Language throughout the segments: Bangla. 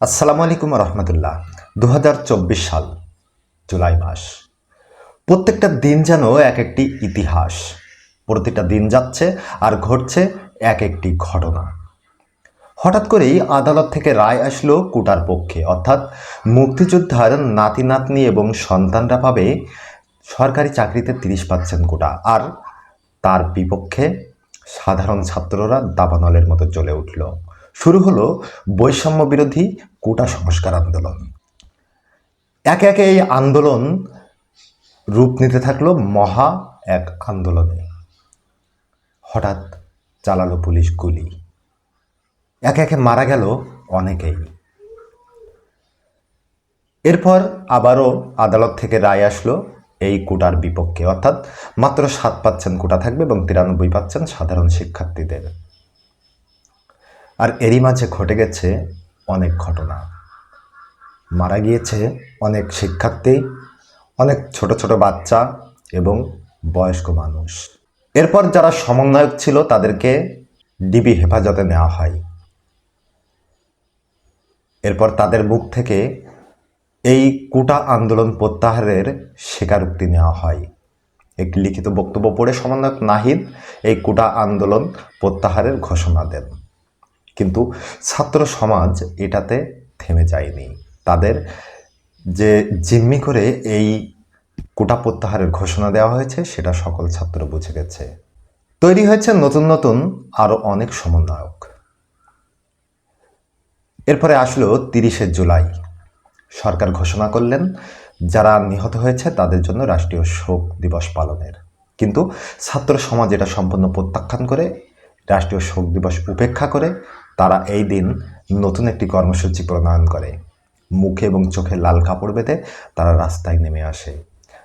আসসালামু আলাইকুম রহমতুল্লাহ। দু হাজার চব্বিশ সাল, জুলাই মাস। প্রত্যেকটা দিন যেন এক একটি ইতিহাস। প্রতিটা দিন যাচ্ছে আর ঘটছে এক একটি ঘটনা। হঠাৎ করেই আদালত থেকে রায় আসলো কুটার পক্ষে। অর্থাৎ মুক্তিযোদ্ধার নাতি নাতনি এবং সন্তানরা পাবে সরকারি চাকরিতে তিরিশ পাচ্ছেন কোটা। আর তার বিপক্ষে সাধারণ ছাত্ররা দাবানলের মতো চলে উঠল। শুরু হলো বৈষম্য বিরোধী কোটা সংস্কার আন্দোলন। একে একে এই আন্দোলন রূপ নিতে থাকল মহা এক আন্দোলনে। হঠাৎ চালালো পুলিশ গুলি। একে একে মারা গেল অনেকেই। এরপর আবারও আদালত থেকে রায় আসলো এই কোটার বিপক্ষে। অর্থাৎ মাত্র সাত পাচ্ছেন কোটা থাকবে এবং তিরানব্বই পাচ্ছেন সাধারণ শিক্ষার্থীদের। আর এরই মাঝে ঘটে গেছে অনেক ঘটনা। মারা গিয়েছে অনেক শিক্ষার্থী, অনেক ছোট ছোট বাচ্চা এবং বয়স্ক মানুষ। এরপর যারা সমন্বয়ক ছিল তাদেরকে ডিবি হেফাজতে নেওয়া হয়। এরপর তাদের মুখ থেকে এই কোটা আন্দোলন প্রত্যাহারের স্বীকারোক্তি নেওয়া হয়। এক লিখিত বক্তব্য পড়ে সমন্বয়ক নাহিদ এই কোটা আন্দোলন প্রত্যাহারের ঘোষণা দেন। কিন্তু ছাত্র সমাজ এটাতে থেমে যায়নি। তাদের যে জিম্মি করে এই কোটা প্রত্যাহারের ঘোষণা দেওয়া হয়েছে, সেটা সকল ছাত্র বুঝে গেছে। তৈরি হয়েছে নতুন নতুন আরও অনেক সমন্বয়ক। এরপরে আসলো তিরিশে জুলাই। সরকার ঘোষণা করলেন, যারা নিহত হয়েছে তাদের জন্য রাষ্ট্রীয় শোক দিবস পালনের। কিন্তু ছাত্র সমাজ এটা সম্পূর্ণ প্রত্যাখ্যান করে, রাষ্ট্রীয় শোক দিবস উপেক্ষা করে তারা এই দিন নতুন একটি কর্মসূচি প্রণয়ন করে। মুখে এবং চোখে লাল কাপড় বেঁধে তারা রাস্তায় নেমে আসে।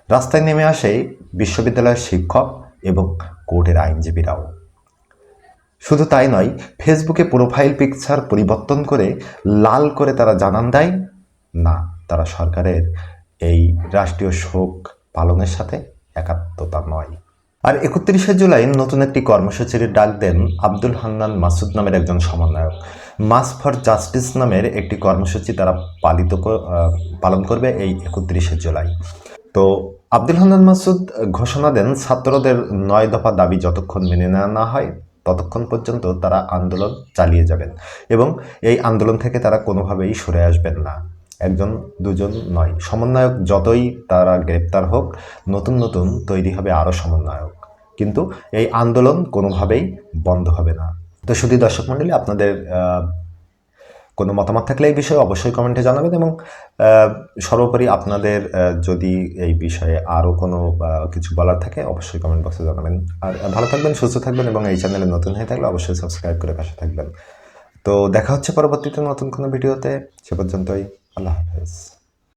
রাস্তায় নেমে আসে বিশ্ববিদ্যালয়ের শিক্ষক এবং কোর্টের আইনজীবীরাও। শুধু তাই নয়, ফেসবুকে প্রোফাইল পিকচার পরিবর্তন করে লাল করে তারা জানান দেয়, না, তারা সরকারের এই রাষ্ট্রীয় শোক পালনের সাথে একাত্মতা নয়। আর একত্রিশে জুলাই নতুন একটি কর্মসূচির ডাক দেন আব্দুল হান্নান মাসুদ নামের একজন সমন্বয়ক। মাস ফর জাস্টিস নামের একটি কর্মসূচি তারা পালিত পালন করবে এই একত্রিশে জুলাই। তো আব্দুল হান্নান মাসুদ ঘোষণা দেন, ছাত্রদের নয় দফা দাবি যতক্ষণ মেনে নেওয়া না হয়, ততক্ষণ পর্যন্ত তারা আন্দোলন চালিয়ে যাবেন এবং এই আন্দোলন থেকে তারা কোনোভাবেই সরে আসবেন না। একজন, দুজন নয়। সমন্বয়ক যতই তারা গ্রেপ্তার হোক, নতুন নতুন তৈরি হবে আরও সমন্বয়ক। কিন্তু এই আন্দোলন কোনোভাবেই বন্ধ হবে না। তো শুধু দর্শক মণ্ডলী, আপনাদের কোনো মতামত থাকলে এই বিষয়ে অবশ্যই কমেন্টে জানাবেন এবং সর্বোপরি আপনাদের যদি এই বিষয়ে আরও কোনো কিছু বলার থাকে, অবশ্যই কমেন্ট বক্সে জানাবেন। আর ভালো থাকবেন, সুস্থ থাকবেন এবং এই চ্যানেলে নতুন হয়ে থাকলে অবশ্যই সাবস্ক্রাইব করে পাশে থাকবেন। তো দেখা হচ্ছে পরবর্তীতে নতুন কোনো ভিডিওতে, সে পর্যন্তই। আল্লাহ হাফেজ।